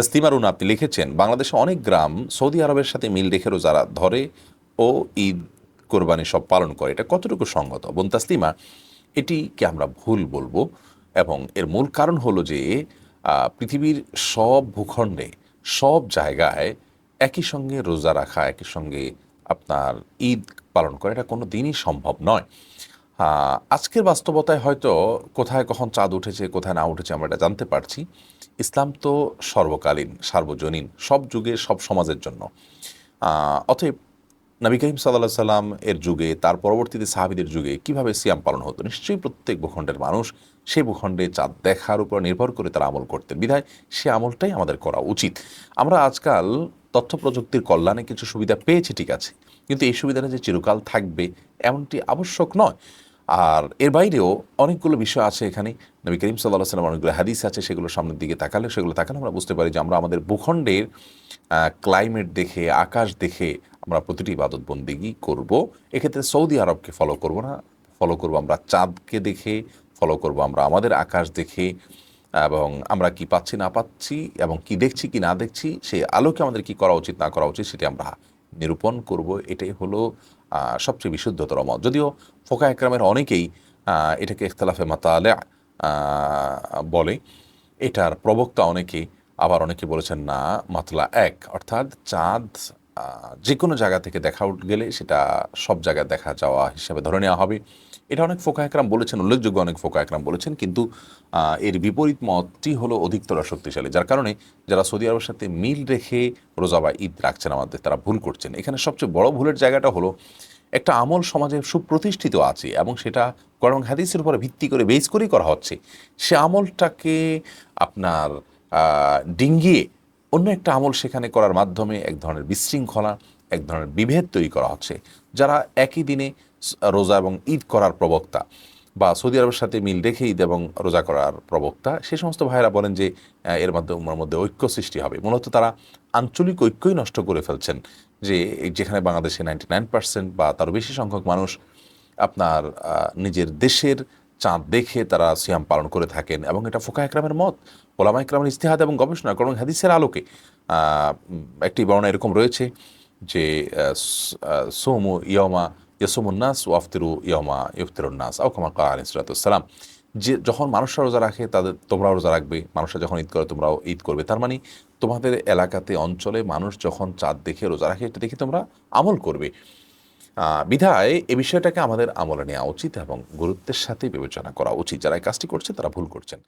তাস্তিমারুন আপনি লিখেছেন, বাংলাদেশে অনেক গ্রাম সৌদি আরবের সাথে মিল রেখে রোজারা ধরে ও ঈদ কোরবানি সব পালন করে। এটা কতটুকু সঙ্গত? বোন তাসলিমা এটিকে আমরা ভুল বলব? এবং এর মূল কারণ হলো যে পৃথিবীর সব ভূখণ্ডে, সব জায়গায় একই সঙ্গে রোজা রাখা, একই সঙ্গে আপনার ঈদ পালন করা, এটা কোনো দিনই সম্ভব নয়। আজকের বাস্তবতায় হয়তো কোথায় কখন চাঁদ উঠেছে, কোথায় না উঠেছে আমরা এটা জানতে পারছি। ইসলাম তো সর্বকালীন, সার্বজনীন, সব যুগে, সব সমাজের জন্য। অতএব নবী করিম সাল্লাহ সাল্লাম এর যুগে, তার পরবর্তীতে সাহাবিদের যুগে কীভাবে সিয়াম পালন হতো? নিশ্চয়ই প্রত্যেক ভূখণ্ডের মানুষ সেই ভূখণ্ডে চাঁদ দেখার উপর নির্ভর করে তারা আমল করতেন। বিধায় সে আমলটাই আমাদের করা উচিত। আমরা আজকাল তথ্য প্রযুক্তির কল্যাণে কিছু সুবিধা পেয়েছি, ঠিক আছে। কিন্তু এই সুবিধাটা যে চিরকাল থাকবে, এমনটি আবশ্যক নয়। আর এর বাইরেও অনেকগুলো বিষয় আছে এখানে। নবী করিম সাল্লাহ সাল্লাম অনেকগুলো হাদিস আছে, সেগুলো সামনের দিকে তাকালে, সেগুলো তাকালে আমরা বুঝতে পারি যে আমরা আমাদের ভূখণ্ডের ক্লাইমেট দেখে, আকাশ দেখে আমরা প্রতিটি ইবাদত বন্দিগি করব? এক্ষেত্রে সৌদি আরবকে ফলো করব না। ফলো করব আমরা চাঁদকে দেখে ফলো করব আমরা আমাদের আকাশ দেখে, এবং আমরা কি পাচ্ছি, না পাচ্ছি, এবং কি দেখছি, কি না দেখছি, সেই আলোকে আমাদের কি করা উচিত, না করা উচিত, সেটি আমরা নিরূপণ করব, এটাই হলো সবচেয়ে বিশুদ্ধতর মত। যদিও ফোকা একরামের অনেকেই এটাকে ইখতলাফে মাতালে বলে। এটার প্রবক্তা অনেকে আবার অনেকে বলেছেন, না, মাতলা এক। অর্থাৎ চাঁদ যে কোনো জায়গা থেকে দেখা গেলে সেটা সব জায়গায় দেখা যাওয়া হিসাবে ধরে নেওয়া হবে। এটা অনেক ফোকা একরাম বলেছেন, উল্লেখযোগ্য অনেক ফোকা একরাম বলেছেন, কিন্তু এর বিপরীত মতটি হলো অধিকতর শক্তিশালী, যার কারণে যারা সৌদি আরবের সাথে মিল রেখে রোজা বা ঈদ রাখছেন আমাদের, তারা ভুল করছেন। এখানে সবচেয়ে বড় ভুলের জায়গাটা হলো, একটা আমল সমাজে সুপ্রতিষ্ঠিত আছে এবং সেটা করং হাদিসের উপরে ভিত্তি করে বেস করেই করা হচ্ছে। সে আমলটাকে আপনার ডিঙ্গিয়ে অন্য একটা আমল সেখানে করার মাধ্যমে এক ধরনের বিশৃঙ্খলা, এক ধরনের বিভেদ তৈরি করা হচ্ছে, যারা একই দিনে রোজা এবং ঈদ করার প্রবক্তা বা সৌদি আরবের সাথে মিল রেখে ঈদ এবং রোজা করার প্রবক্তা, সে সমস্ত ভাইয়েরা বলেন যে এর মাধ্যমে উম্মার মধ্যে ঐক্য সৃষ্টি হবে। মূলত তারা আঞ্চলিক ঐক্যই নষ্ট করে ফেলছেন যে যেখানে বাংলাদেশে নাইনটি নাইন পার্সেন্ট বা তারও বেশি সংখ্যক মানুষ আপনার নিজের দেশের চাঁদ দেখে তারা সিয়াম পালন করে থাকেন এবং এটা ফোকা একরামের মত ওলামা একরামের ইস্তেহাদ এবং গবেষণা কারণ হাদিসের আলোকে। একটি বর্ণনা এরকম রয়েছে যে সোমু ইয়মা ইয়াসুমুন্নাস ওয়াফতিরু ইয়মা ইফতিরুন্নাস আউকামা কাল আলিসালাম যে যখন মানুষরা রোজা রাখে, তাদের তোমরাও রোজা রাখবে। মানুষরা যখন ঈদ করে, তোমরাও ঈদ করবে। তার মানে তোমাদের এলাকাতে, অঞ্চলে মানুষ যখন চাঁদ দেখে রোজা রাখে, এটা দেখে তোমরা আমল করবে। বিধায় এ বিষয়টাকে আমাদের আমলে নেওয়া উচিত এবং গুরুত্বের সাথে বিবেচনা করা উচিত। যারা এই কাজটি করছে, তারা ভুল করছেন।